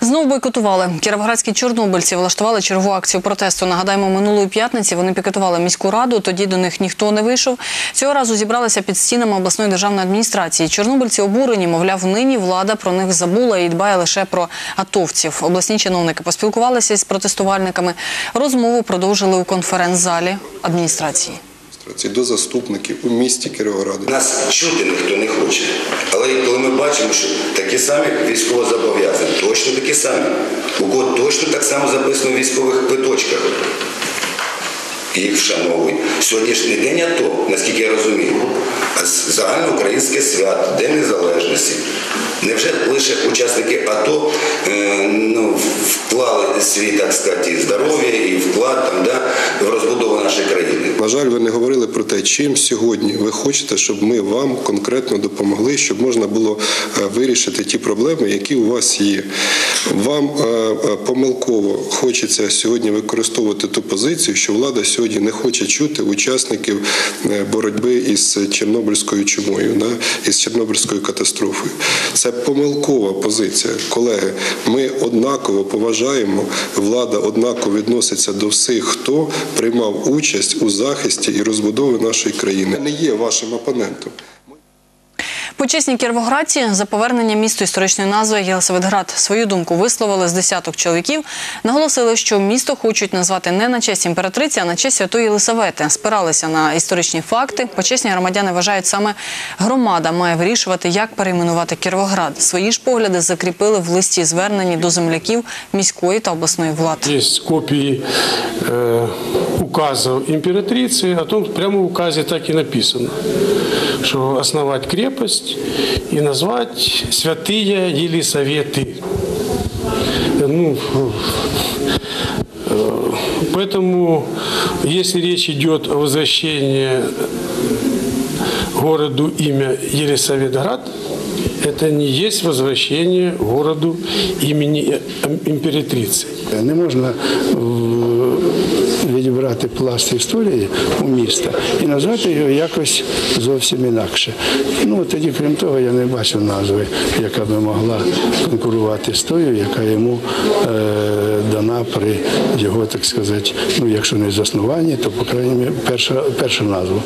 Знову бойкотували. Кіровоградські чорнобильці влаштували чергову акцію протесту. Нагадаємо, минулої п'ятниці вони пікетували міську раду. Тоді до них ніхто не вийшов. Цього разу зібралися під стінами обласної державної адміністрації. Чорнобильці обурені, мовляв, нині влада про них забула і дбає лише про атовців. Обласні чиновники поспілкувалися із протестувальниками. Розмову продовжили у конференц-залі адміністрації. До заступників у місті Кіровограді. Нас чути ніхто не хоче. Але коли ми бачимо, що такі самі військовозобов'язані, точно такі самі, у кого точно так само записано в військових квиточках. Їх вшановують. Сьогоднішній день АТО, наскільки я розумію, загальноукраїнське свято, День Незалежності. Невже лише учасники АТО е, ну, вклали свій, так сказати, здоров'я і вклад там, да, в розбудову нашої країни? На жаль, ви не говорили про те, чим сьогодні ви хочете, щоб ми вам конкретно допомогли, щоб можна було е, вирішити ті проблеми, які у вас є. Вам е, е, помилково хочеться сьогодні використовувати ту позицію, що влада сьогодні не хоче чути учасників е, боротьби із Чорнобильською чумою, да, із Чорнобильською катастрофою. Це помилкова позиція. Колеги, ми однаково поважаємо, влада однаково відноситься до всіх, хто приймав участь у захисті і розбудові нашої країни. Не є вашим опонентом. Почесні кіровоградці за повернення місту історичної назви Єлисаветград свою думку висловили з десяток чоловіків. Наголосили, що місто хочуть назвати не на честь імператриці, а на честь святої Єлисавети. Спиралися на історичні факти. Почесні громадяни вважають, саме громада має вирішувати, як перейменувати Кіровоград. Свої ж погляди закріпили в листі зверненні до земляків міської та обласної влади. Есть копии э, указов императрицы, о том прямо в указе так и написано, что основать крепость и назвать святые Елисаветы. Ну, э, поэтому, если речь идет о возвращении городу имя Елисаветград, это не есть возвращение городу имени э, императрицы. Не можна відібрати пласт історії у міста і назвати його якось зовсім інакше. Ну тоді, крім того, я не бачив назви, яка би могла конкурувати з тою, яка йому е, дана при його, так сказати, ну якщо не заснуванні, то по крайній перша, перша назва.